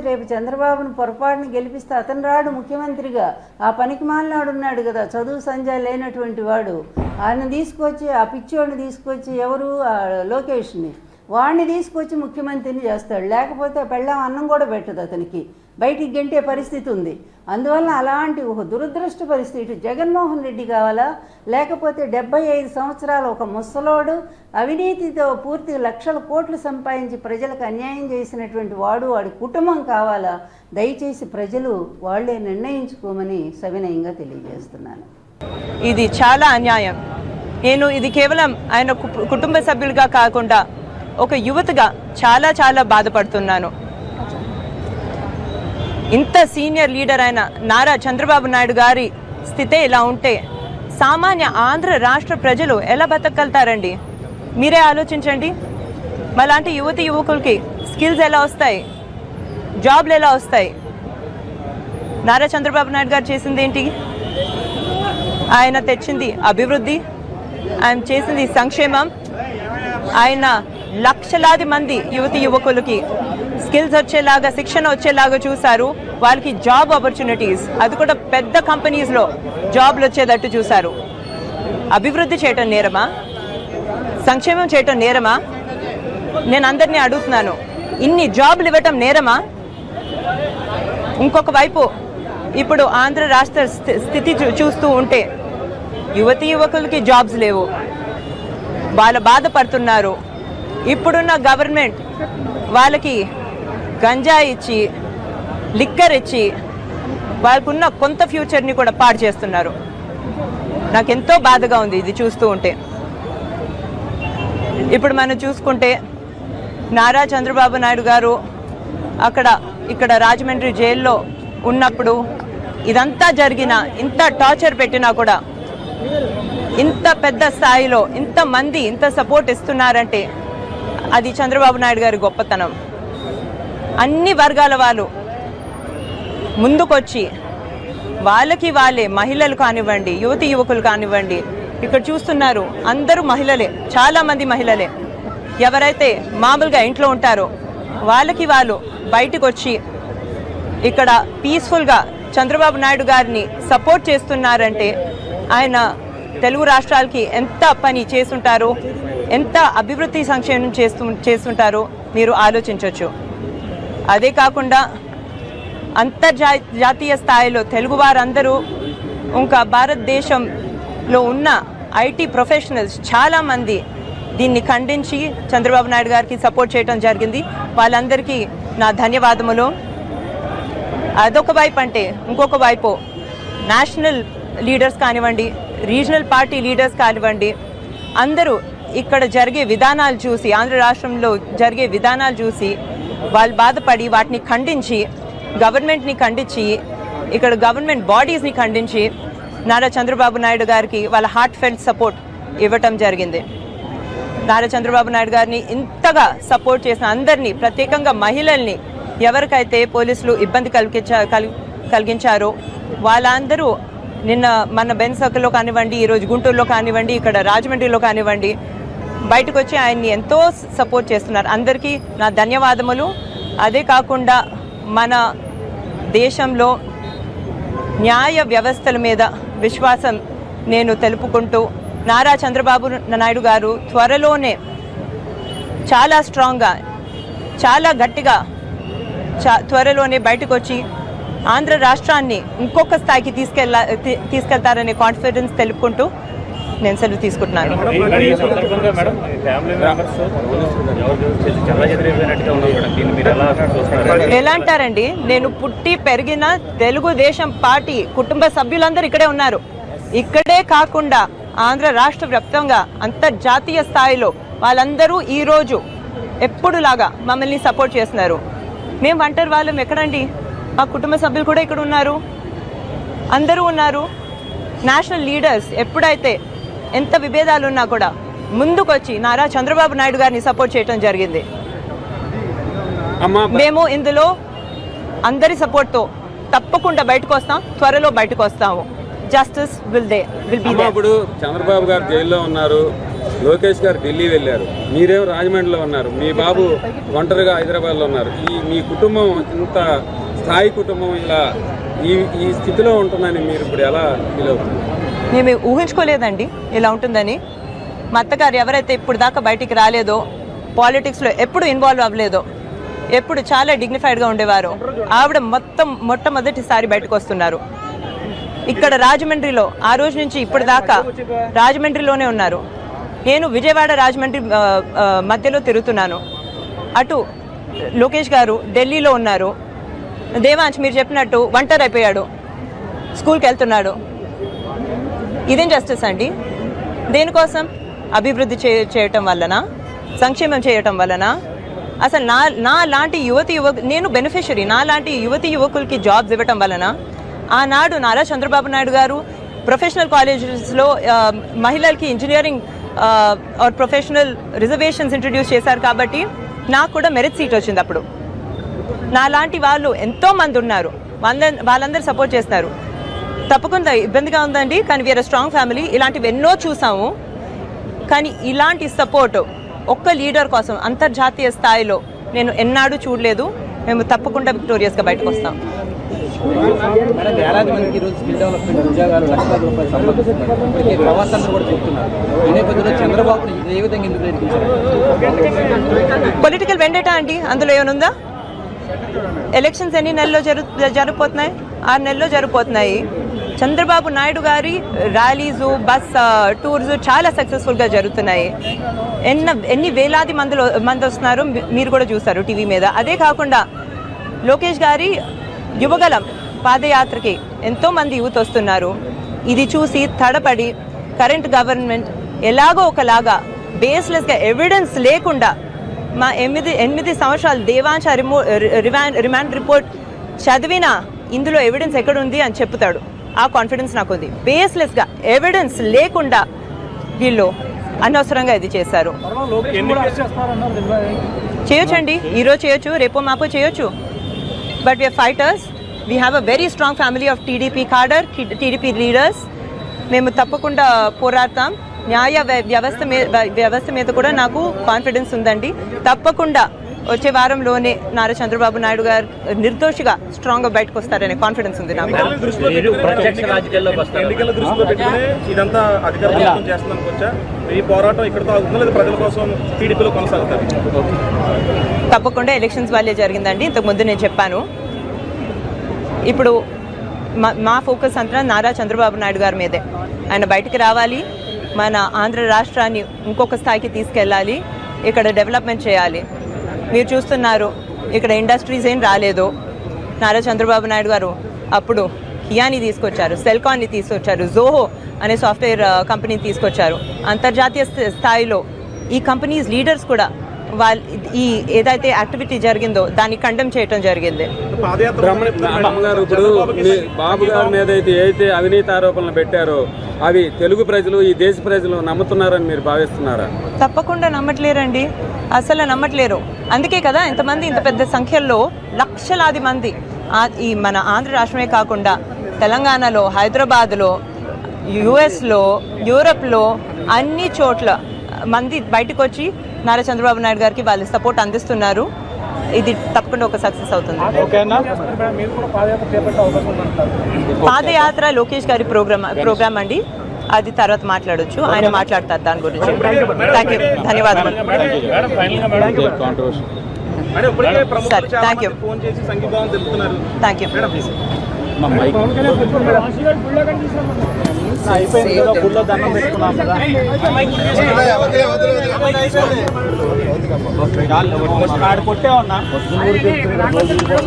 రేపు చంద్రబాబును పొరపాటును గెలిపిస్తే అతను రాడు ముఖ్యమంత్రిగా. ఆ పనికి మాలినాడు ఉన్నాడు కదా చదువు సంజా లేనటువంటి వాడు. ఆయన తీసుకొచ్చి ఆ పిచ్చోడిని తీసుకొచ్చి ఎవరు? ఆ లోకేష్ని. వాడిని తీసుకొచ్చి ముఖ్యమంత్రిని చేస్తాడు. లేకపోతే పెళ్ళాం అన్నం కూడా పెట్టదు అతనికి. బయటికి గెంటే పరిస్థితి ఉంది. అందువల్ల అలాంటి ఒక దురదృష్ట పరిస్థితి జగన్మోహన్ రెడ్డి కావాలా? లేకపోతే డెబ్బై ఐదు సంవత్సరాల ఒక ముసలోడు అవినీతితో పూర్తిగా లక్షల కోట్లు సంపాదించి ప్రజలకు అన్యాయం చేసినటువంటి వాడు వాడి కుటుంబం కావాలా? దయచేసి ప్రజలు వాళ్ళే నిర్ణయించుకోమని సవినయంగా తెలియజేస్తున్నాను. ఇది చాలా అన్యాయం. నేను ఇది కేవలం ఆయన కు- కుటుంబ సభ్యులుగా కాకుండా ఒక యువతగా చాలా చాలా బాధపడుతున్నాను. ఇంత సీనియర్ లీడర్ అయిన నారా చంద్రబాబు నాయుడు గారి స్థితే ఇలా ఉంటే సామాన్య ఆంధ్ర రాష్ట్ర ప్రజలు ఎలా బతకగలుగుతారండి? మీరే ఆలోచించండి. మలాంటి యువతి యువకులకి స్కిల్స్ ఎలా వస్తాయి? జాబ్లు ఎలా వస్తాయి? నారా చంద్రబాబు నాయుడు గారు చేసింది ఏంటి? ఆయన తెచ్చింది అభివృద్ధి. ఆయన చేసింది సంక్షేమం. ఆయన లక్షలాది మంది యువతి యువకులకి స్కిల్స్ వచ్చేలాగా శిక్షణ వచ్చేలాగా చూశారు. వాళ్ళకి జాబ్ ఆపర్చునిటీస్ అది కూడా పెద్ద కంపెనీస్లో జాబ్లు వచ్చేటట్టు చూశారు. అభివృద్ధి చేయటం నేరమా? సంక్షేమం చేయటం నేరమా? నేను అందరినీ అడుగుతున్నాను. ఇన్ని జాబ్లు ఇవ్వటం నేరమా? ఇంకొక వైపు ఇప్పుడు ఆంధ్ర రాష్ట్ర స్థి- స్థితి చూ- చూస్తూ ఉంటే యువతి యువకులకి జాబ్స్ లేవు. వాళ్ళ బాధపడుతున్నారు. ఇప్పుడున్న గవర్నమెంట్ వాళ్ళకి గంజా ఇచ్చి లిక్కర్ ఇచ్చి వాళ్ళకున్న కొంత ఫ్యూచర్ని కూడా పాడు చేస్తున్నారు. నాకెంతో బాధగా ఉంది ఇది చూస్తూ ఉంటే. ఇప్పుడు మనం చూసుకుంటే నారా చంద్రబాబు నాయుడు గారు అక్కడ ఇక్కడ రాజమండ్రి జైల్లో ఉన్నప్పుడు ఇదంతా జరిగిన ఇంత టార్చర్ పెట్టినా కూడా ఇంత పెద్ద స్థాయిలో ఇంత మంది ఇంత సపోర్ట్ ఇస్తున్నారంటే అది చంద్రబాబు నాయుడు గారి గొప్పతనం. అన్ని వర్గాల వాళ్ళు ముందుకొచ్చి వాళ్ళకి వాళ్ళే మహిళలు కానివ్వండి యువతి యువకులు కానివ్వండి ఇక్కడ చూస్తున్నారు అందరూ మహిళలే చాలామంది మహిళలే. ఎవరైతే మామూలుగా ఇంట్లో ఉంటారో వాళ్ళకి వాళ్ళు బయటకు వచ్చి ఇక్కడ పీస్ఫుల్గా చంద్రబాబు నాయుడు గారిని సపోర్ట్ చేస్తున్నారంటే ఆయన తెలుగు రాష్ట్రాలకి ఎంత పని చేస్తుంటారో ఎంత అభివృద్ధి సంక్షేమం చేస్తు చేస్తుంటారో మీరు ఆలోచించవచ్చు అదే కాకుండా అంతర్జా జాతీయ స్థాయిలో తెలుగు వారందరూ ఇంకా భారతదేశంలో ఉన్న ఐటీ ప్రొఫెషనల్స్ చాలామంది దీన్ని ఖండించి చంద్రబాబు నాయుడు గారికి సపోర్ట్ చేయడం జరిగింది. వాళ్ళందరికీ నా ధన్యవాదములు. అదొక వైపు అంటే ఇంకొక వైపు నేషనల్ లీడర్స్ కానివ్వండి రీజనల్ పార్టీ లీడర్స్ కానివ్వండి అందరూ ఇక్కడ జరిగే విధానాలు చూసి ఆంధ్ర రాష్ట్రంలో జరిగే విధానాలు చూసి వాళ్ళు బాధపడి వాటిని ఖండించి గవర్నమెంట్ని ఖండించి ఇక్కడ గవర్నమెంట్ బాడీస్ని ఖండించి నారా చంద్రబాబు నాయుడు గారికి వాళ్ళ హార్ట్ ఫెల్ట్ సపోర్ట్ ఇవ్వటం జరిగింది. నారా చంద్రబాబు నాయుడు గారిని ఇంతగా సపోర్ట్ చేసిన అందరినీ ప్రత్యేకంగా మహిళల్ని ఎవరికైతే పోలీసులు ఇబ్బంది కలిగించా కలిగించారో వాళ్ళందరూ నిన్న మన బెన్ సర్కిల్లో కానివ్వండి ఈరోజు గుంటూరులో కానివ్వండి ఇక్కడ రాజమండ్రిలో కానివ్వండి బయటకు వచ్చి ఆయన్ని ఎంతో సపోర్ట్ చేస్తున్నారు. అందరికీ నా ధన్యవాదములు. అదే కాకుండా మన దేశంలో న్యాయ వ్యవస్థల మీద విశ్వాసం నేను తెలుపుకుంటూ నారా చంద్రబాబు నాయుడు గారు త్వరలోనే చాలా స్ట్రాంగ్గా చాలా గట్టిగా చా త్వరలోనే బయటకు వచ్చి ఆంధ్ర రాష్ట్రాన్ని ఇంకొక స్థాయికి తీసుకెళ్ళ తీ- తీసుకెళ్తారనే కాన్ఫిడెన్స్ తెలుపుకుంటూ నేను సెలవు తీసుకుంటున్నాను. ఎలా అంటారండి? నేను పుట్టి పెరిగిన తెలుగుదేశం పార్టీ కుటుంబ సభ్యులందరూ ఇక్కడే ఉన్నారు. ఇక్కడే కాకుండా ఆంధ్ర రాష్ట్ర వ్యాప్తంగా అంతర్జాతీయ స్థాయిలో వాళ్ళందరూ ఈ రోజు ఎప్పుడులాగా మమ్మల్ని సపోర్ట్ చేస్తున్నారు. మేము ఒంటరి వాళ్ళం ఎక్కడండి? మా కుటుంబ సభ్యులు కూడా ఇక్కడ ఉన్నారు. అందరూ ఉన్నారు. నేషనల్ లీడర్స్ ఎప్పుడైతే ఎంత విభేదాలు ఉన్నా కూడా ముందుకొచ్చి నారా చంద్రబాబు నాయుడు గారిని సపోర్ట్ చేయడం జరిగింది. మేము ఇందులో అందరి సపోర్ట్తో తప్పకుండా బయటకు వస్తాం త్వరలో బయటకు వస్తాము. Justice will they will be ఇప్పుడు చంద్రబాబు గారు జైల్లో ఉన్నారు లోకేష్ గారు ఢిల్లీ వెళ్ళారు మీరేమో రాజమండ్రిలో ఉన్నారు మీ బాబు ఒంటరిగా హైదరాబాద్లో ఉన్నారు. ఈ మీ కుటుంబం ఇంత స్థాయి కుటుంబం ఇలా ఈ ఈ స్థితిలో ఉంటుందని మీరు ఇప్పుడు ఎలా ఫీల్ అవుతుంది మేము ఊహించుకోలేదండి ఇలా ఉంటుందని. మా అత్తగారు ఎవరైతే ఇప్పుడు దాకా బయటికి రాలేదో పాలిటిక్స్లో ఎప్పుడు ఇన్వాల్వ్ అవ్వలేదో ఎప్పుడు చాలా డిగ్నిఫైడ్గా ఉండేవారు ఆవిడ మొత్తం మొట్టమొదటిసారి బయటకు వస్తున్నారు. ఇక్కడ రాజమండ్రిలో ఆ రోజు నుంచి ఇప్పుడు దాకా రాజమండ్రిలోనే ఉన్నారు. నేను విజయవాడ రాజమండ్రి మధ్యలో తిరుగుతున్నాను. అటు లోకేష్ గారు ఢిల్లీలో ఉన్నారు. దేవాంశ్ మీరు చెప్పినట్టు ఒంటరి అయిపోయాడు. స్కూల్కి వెళ్తున్నాడు. ఇదేం జస్టిస్ అండి? దేనికోసం? అభివృద్ధి చే చేయటం వలన సంక్షేమం చేయటం వలన అసలు నా నా లాంటి యువతి యువ నేను బెనిఫిషరీ నా లాంటి యువతి యువకులకి జాబ్స్ ఇవ్వటం వలన ఆనాడు నారా చంద్రబాబు నాయుడు గారు ప్రొఫెషనల్ కాలేజెస్లో మహిళలకి engineering or professional reservations introduce చేశారు కాబట్టి నాకు కూడా మెరిట్ సీట్ వచ్చింది అప్పుడు. నా లాంటి వాళ్ళు ఎంతోమంది ఉన్నారు. వాళ్ళ వాళ్ళందరూ సపోర్ట్ చేస్తున్నారు. తప్పకుండా ఇబ్బందిగా ఉందండి. కానీ వీఆర్ స్ట్రాంగ్ ఫ్యామిలీ ఇలాంటివి ఎన్నో చూసాము. కానీ ఇలాంటి సపోర్ట్ ఒక్క లీడర్ కోసం అంతర్జాతీయ స్థాయిలో నేను ఎన్నాడు చూడలేదు. మేము తప్పకుండా విక్టోరియస్గా బయటకు వస్తాం. మేడం వేలాది మందికి ఈరోజు స్కిల్ డెవలప్మెంట్ ఉద్యోగాలు లక్షలాది రూపాయలు సంపాదిస్తున్నారు. ఇప్పటికే ప్రవాసాన్ని కూడా చెప్తున్నారు ఈ నేపథ్యంలో చంద్రబాబుని ఇది ఏ విధంగా ఎందుకు ప్రయత్నించారు పొలిటికల్ వెండేటా అండి. అందులో ఏమనుందా ఎలక్షన్స్ ఎన్ని నెలల్లో జరు జరిగిపోతున్నాయి ఆరు నెలల్లో జరిగిపోతున్నాయి చంద్రబాబు నాయుడు గారి ర్యాలీస్ బస్ టూర్స్ చాలా సక్సెస్ఫుల్గా జరుగుతున్నాయి. ఎన్న ఎన్ని వేలాది మందిలో మంది వస్తున్నారు మీరు కూడా చూస్తారు టీవీ మీద. అదే కాకుండా లోకేష్ గారి యువగలం పాదయాత్రకి ఎంతోమంది యూత్ వస్తున్నారు. ఇది చూసి తడపడి కరెంట్ గవర్నమెంట్ ఎలాగో ఒకలాగా బేస్లెస్గా ఎవిడెన్స్ లేకుండా మా ఎనిమిది ఎనిమిది సంవత్సరాలు దేవాంశ రిమో రిమాండ్ రిమాండ్ రిపోర్ట్ చదివినా ఇందులో ఎవిడెన్స్ ఎక్కడుంది అని చెప్తాడు. ఆ కాన్ఫిడెన్స్ నాకు ఉంది బేస్లెస్గా ఎవిడెన్స్ లేకుండా వీళ్ళు అనవసరంగా ఇది చేశారు. చేయొచ్చండి. ఈరోజు చేయొచ్చు రేపో మాపో చేయొచ్చు. But we're fighters we have a very strong family of TDP cadre TDP leaders మేము తప్పకుండా పోరాడతాం. న్యాయ వ్య- వ్యవస్థ మీద వ్యవస్థ మీద కూడా నాకు కాన్ఫిడెన్స్ ఉందండి. తప్పకుండా వచ్చే వారంలోనే నారా చంద్రబాబు నాయుడు గారు నిర్దోషిగా స్ట్రాంగ్గా బయటకు వస్తారనే కాన్ఫిడెన్స్ ఉంది నాకు. ఇదంతా అధికార ఈ పోరాటం ఇక్కడతో ఆగుతుందా? ప్రజల కోసం టీడీపీలో కొనసాగుతారు. తప్పకుండా ఎలక్షన్స్ వాళ్ళే జరిగిందండి. ఇంతకుముందు నేను చెప్పాను. ఇప్పుడు మా మా ఫోకస్ అంతా నారా చంద్రబాబు నాయుడు గారి మీదే. ఆయన బయటికి రావాలి. మన ఆంధ్ర రాష్ట్రాన్ని ఇంకొక స్థాయికి తీసుకెళ్ళాలి. ఇక్కడ డెవలప్మెంట్ చేయాలి. మీరు చూస్తున్నారు. ఇక్కడ ఇండస్ట్రీస్ ఏం రాలేదు. నారా చంద్రబాబు నాయుడు గారు అప్పుడు కియాని తీసుకొచ్చారు సెల్కాన్ని తీసుకొచ్చారు జోహో అనే సాఫ్ట్వేర్ కంపెనీని తీసుకొచ్చారు. అంతర్జాతీయ స్థ- స్థాయిలో ఈ కంపెనీస్ లీడర్స్ కూడా వాళ్ళ ఈ ఏదైతే యాక్టివిటీ జరిగిందో దాన్ని కండెమ్ చేయటం జరిగింది. బ్రహ్మగారు ఇప్పుడు బాబు గారి మీద అయితే ఏదైతే అవినీతి ఆరోపణలు పెట్టారో అవి తెలుగు ప్రజలు ఈ దేశ ప్రజలు నమ్ముతున్నారని మీరు భావిస్తున్నారా? తప్పకుండా నమ్మట్లేరండి. అసలు నమ్మట్లేరు. అందుకే కదా ఇంతమంది ఇంత పెద్ద సంఖ్యలో లక్షలాది మంది ఆ- ఈ మన ఆంధ్ర రాష్ట్రమే కాకుండా తెలంగాణలో హైదరాబాద్లో యుఎస్లో యూరప్లో అన్ని చోట్ల మంది బయటకు వచ్చి నారా చంద్రబాబు నాయుడు గారికి వాళ్ళు సపోర్ట్ అందిస్తున్నారు. ఇది తప్పకుండా ఒక సక్సెస్ అవుతుంది. పాదయాత్ర లోకేష్ గారి ప్రోగ్రామ్ ప్రోగ్రామ్ అండి. అది తర్వాత మాట్లాడొచ్చు. ఆయన మాట్లాడతారు దాని గురించి. థ్యాంక్ యూ ధన్యవాదాలు సరే, సంఘీభావం తెలుపుతున్నారు. థ్యాంక్ యూ ప్లీజ్ ఆడ కొట్టే ఉన్నా